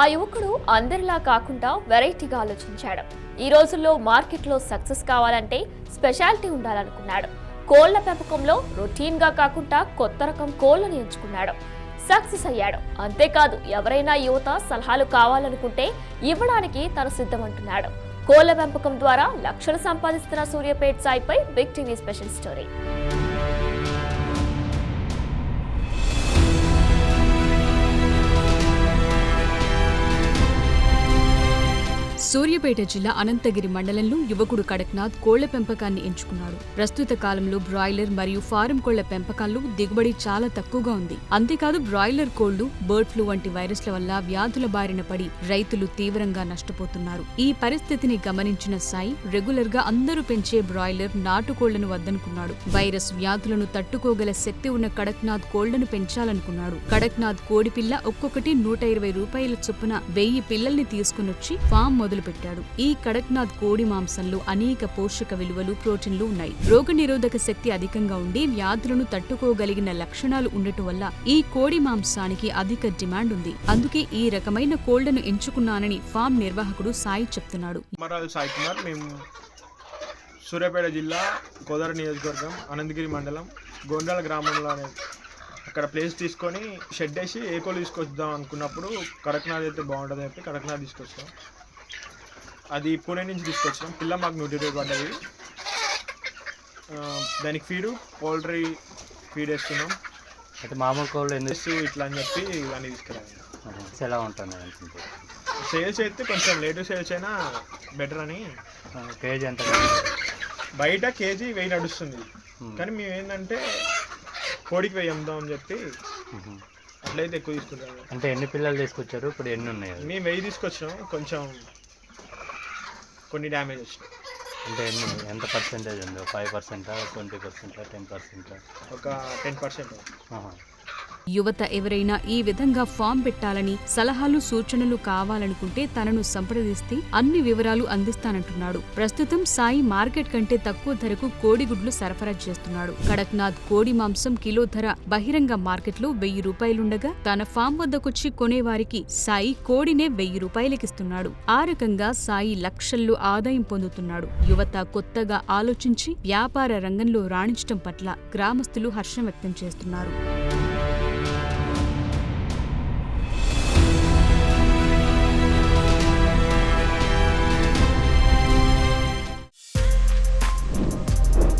ఆ యువకుడు అందరిలా కాకుండా వెరైటీగా ఆలోచించాడు. ఈ రోజుల్లో మార్కెట్లో సక్సెస్ కావాలంటే స్పెషాలిటీ ఉండాలనుకున్నాడు. కోళ్ళ పెంపకంలో రొటీన్గా కాకుండా కొత్త రకం కోళ్ళను ఎంచుకున్నాడు. సక్సెస్ అయ్యాడు. అంతేకాదు ఎవరైనా యువత సలహాలు కావాలనుకుంటే ఇవ్వడానికి తను సిద్ధమంటున్నాడు. కోళ్ళ పెంపకం ద్వారా లక్షలు సంపాదిస్తున్న Suryapet సాయిపై big TV special story. Suryapet జిల్లా అనంతగిరి మండలంలో యువకుడు కడక్నాథ్ కోళ్ళ పెంపకాన్ని ఎంచుకున్నాడు ప్రస్తుత కాలంలో బ్రాయిలర్ మరియు ఫారం కోళ్ళ పెంపకాల్లో దిగుబడి చాలా తక్కువగా ఉంది. అంతేకాదు బ్రాయిలర్ కోళ్ళు బర్డ్ ఫ్లూ వంటి వైరస్ల వల్ల వ్యాధుల బారిన పడి రైతులు తీవ్రంగా నష్టపోతున్నారు. ఈ పరిస్థితిని గమనించిన సాయి రెగ్యులర్గా అందరూ పెంచే బ్రాయిలర్ నాటుకోళ్ళను వద్దనుకున్నాడు. వైరస్ వ్యాధులను తట్టుకోగల శక్తి ఉన్న కడక్నాథ్ కోళ్ళను పెంచాలనుకున్నాడు. కడక్నాథ్ కోడిపిల్ల ఒక్కొక్కటి నూట ఇరవై రూపాయల చొప్పున వెయ్యి పిల్లల్ని తీసుకునొచ్చి ఫామ్ చేశాడు. ఈ కడక్నాథ్ కోడి మాంసంలో అనేక పోషక విలువలు ప్రోటీన్లు ఉన్నాయి. రోగ నిరోధక శక్తి అధికంగా ఉండి వ్యాధులను తట్టుకోగలిగిన లక్షణాలు ఉండటం వల్ల ఈ కోడి మాంసానికి అధిక డిమాండ్ ఉంది. అందుకే ఈ రకమైన కోళ్ళను ఎంచుకున్నానని ఫామ్ నిర్వాహకుడు సాయి చెప్తున్నాడు. సాయి కుమార్ మేము సూర్యాపేట జిల్లా గోదావరి నియోజకవర్గం అనంతగిరి మండలం గోండాల గ్రామంలోనే అక్కడ ప్లేస్ తీసుకొని షెడ్ వేసి ఏకోలు తీసుకొద్దాం అనుకున్నప్పుడు కడక్నాథ్ అయితే బాగుంటుంది చెప్పి కడక్నాథ్ తీసుకొచ్చాం. అది పూణే నుంచి తీసుకొచ్చాం. పిల్ల మాకు నూట ఇరవై పడ్డది దానికి ఫీడు పౌల్ట్రీ ఫీడ్ వేస్తున్నాం. అయితే మామూలు కోళ్ళు ప్లస్ ఇట్లా అని చెప్పి ఇవన్నీ తీసుకురాము ఆహా. ఎలా ఉంటుంది అనుకుంటే సేల్స్ అయితే కొంచెం లేటు సేల్స్ అయినా బెటర్ అని. కేజీ ఎంత బయట కేజీ వెయ్యి నడుస్తుంది. కానీ మేము ఏంటంటే కోడికి వెయ్యి అమ్ముదాం అని చెప్పి. అట్లయితే ఎక్కువ తీసుకుంటాము. అంటే ఎన్ని పిల్లలు తీసుకొచ్చారు? ఇప్పుడు ఎన్ని ఉన్నాయి? మేము వెయ్యి తీసుకొచ్చినాం. కొంచెం కొన్ని డ్యామేజ్ వచ్చినాయి అంటే ఎన్ని? ఎంత పర్సెంటేజ్ ఉంది? ఫైవ్ పర్సెంటా ట్వంటీ పర్సెంటా టెన్ పర్సెంటా ఒక టెన్ పర్సెంట్ యువత ఎవరైనా ఈ విధంగా ఫామ్ పెట్టాలని సలహాలు సూచనలు కావాలనుకుంటే తనను సంప్రదిస్తే అన్ని వివరాలు అందిస్తానంటున్నాడు. ప్రస్తుతం సాయి మార్కెట్ కంటే తక్కువ ధరకు కోడిగుడ్లు సరఫరా చేస్తున్నాడు. కడక్నాథ్ కోడి మాంసం కిలో ధర బహిరంగ మార్కెట్లో వెయ్యి రూపాయలుండగా తన ఫామ్ వద్దకొచ్చి కొనేవారికి సాయి కోడినే వెయ్యి రూపాయలకిస్తున్నాడు. ఆ రకంగా సాయి లక్షల్లో ఆదాయం పొందుతున్నాడు. యువత కొత్తగా ఆలోచించి వ్యాపార రంగంలో రాణించటం పట్ల గ్రామస్తులు హర్షం వ్యక్తం చేస్తున్నారు.